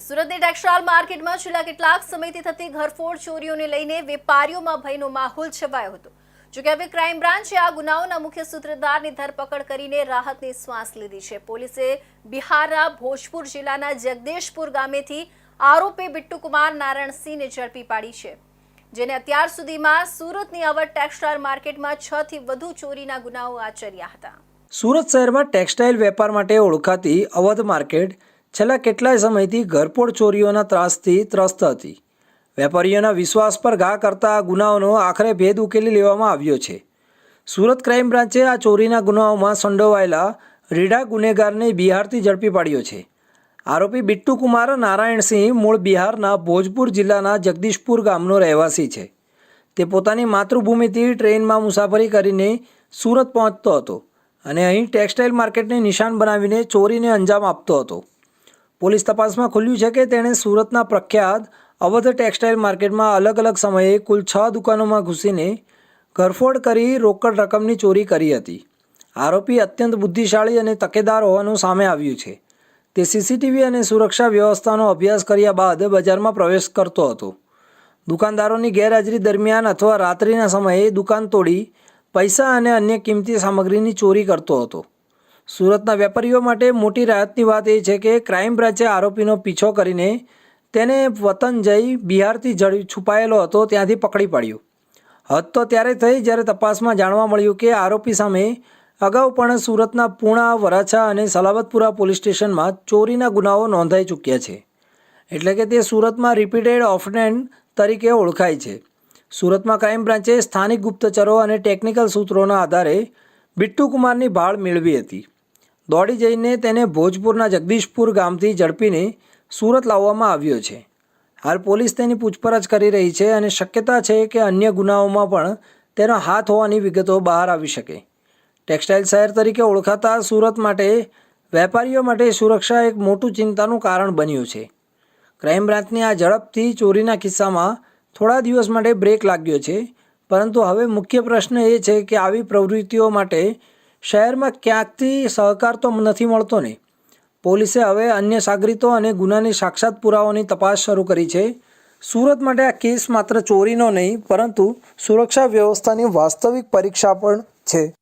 સુરતની ટેક્સટાઇલ માર્કેટમાં છેલ્લા કેટલાક સમયથી થતી ઘરફોડ ચોરીઓને લઈને વેપારીઓમાં ભયનો માહોલ છવાયો હતો. જોકે હવે ક્રાઇમ બ્રાન્ચે આ ગુનાઓના મુખ્ય સૂત્રધારની ધરપકડ કરીને રાહતની શ્વાસ લીધી છે. પોલીસે બિહારના ભોજપુર જિલ્લાના જગદેશપુર ગામેથી આરોપી બિટ્ટુકુમાર નારાયણસિંહને ઝડપી પાડી છે. જેને અત્યાર સુધીમાં સુરતની અવધ ટેક્સટાઇલ માર્કેટમાં છ થી વધુ ચોરીના ગુનાઓ આચર્યા હતા. સુરત શહેરમાં ટેક્સટાઇલ વેપાર માટે ઓળખાતી અવધ માર્કેટ છેલ્લા કેટલાય સમયથી ઘરપોળ ચોરીઓના ત્રાસથી ત્રસ્ત હતી. વેપારીઓના વિશ્વાસ પર ઘા કરતા આ ગુનાઓનો આખરે ભેદ ઉકેલી લેવામાં આવ્યો છે. સુરત ક્રાઇમ બ્રાન્ચે આ ચોરીના ગુનાઓમાં સંડોવાયેલા રીડા ગુનેગારને બિહારથી ઝડપી પાડ્યો છે. આરોપી બિટ્ટુ કુમાર નારાયણસિંહ મૂળ બિહારના ભોજપુર જિલ્લાના જગદીશપુર ગામનો રહેવાસી છે. તે પોતાની માતૃભૂમિથી ટ્રેનમાં મુસાફરી કરીને સુરત પહોંચતો હતો અને અહીં ટેક્સટાઇલ માર્કેટને નિશાન બનાવીને ચોરીને અંજામ આપતો હતો. પોલીસ તપાસમાં ખુલ્યું છે કે તેણે સુરતના પ્રખ્યાત અવધ ટેક્સટાઇલ માર્કેટમાં અલગ અલગ સમયે કુલ છ દુકાનોમાં ઘૂસીને ઘરફોડ કરી રોકડ રકમની ચોરી કરી હતી. આરોપી અત્યંત બુદ્ધિશાળી અને તકેદાર હોવાનું સામે આવ્યું છે. તે સીસીટીવી અને સુરક્ષા વ્યવસ્થાનો અભ્યાસ કર્યા બાદ બજારમાં પ્રવેશ કરતો હતો. દુકાનદારોની ગેરહાજરી દરમિયાન અથવા રાત્રિના સમયે દુકાન તોડી પૈસા અને અન્ય કિંમતી સામગ્રીની ચોરી કરતો હતો. સુરતના વેપારીઓ માટે મોટી રાહતની વાત એ છે કે ક્રાઇમ બ્રાન્ચે આરોપીનો પીછો કરીને તેને વતન જઈ બિહારથી જડી છુપાયેલો હતો, ત્યાંથી પકડી પાડ્યો. હદ તો ત્યારે થઈ જ્યારે તપાસમાં જાણવા મળ્યું કે આરોપી સામે અગાઉ પણ સુરતના પૂણા, વરાછા અને સલાબતપુરા પોલીસ સ્ટેશનમાં ચોરીના ગુનાઓ નોંધાઈ ચૂક્યા છે. એટલે કે તે સુરતમાં રિપીટેડ ઓફેન્ડ તરીકે ઓળખાય છે. સુરતમાં ક્રાઇમ બ્રાન્ચે સ્થાનિક ગુપ્તચરો અને ટેકનિકલ સૂત્રોના આધારે બિટ્ટુ કુમારની ભાળ મેળવી હતી. દોડી જઈને તેને ભોજપુરના જગદીશપુર ગામથી ઝડપીને સુરત લાવવામાં આવ્યો છે. હાલ પોલીસ તેની પૂછપરછ કરી રહી છે અને શક્યતા છે કે અન્ય ગુનાઓમાં પણ તેનો હાથ હોવાની વિગતો બહાર આવી શકે. ટેક્સટાઇલ શહેર તરીકે ઓળખાતા સુરત માટે વેપારીઓ માટે સુરક્ષા એક મોટું ચિંતાનું કારણ બન્યું છે. ક્રાઇમ બ્રાન્ચની આ ઝડપથી ચોરીના કિસ્સામાં થોડા દિવસ માટે બ્રેક લાગ્યો છે, પરંતુ હવે મુખ્ય પ્રશ્ન એ છે કે આવી પ્રવૃત્તિઓ માટે શહેરમાં ક્યાંકથી સહકાર તો નથી મળતો ને. પોલીસે હવે અન્ય સાગરીતો અને ગુનાની સાક્ષાત પુરાવાની તપાસ શરૂ કરી છે. સુરત માટે આ કેસ માત્ર ચોરીનો નહીં, પરંતુ સુરક્ષા વ્યવસ્થાની વાસ્તવિક પરીક્ષા પણ છે.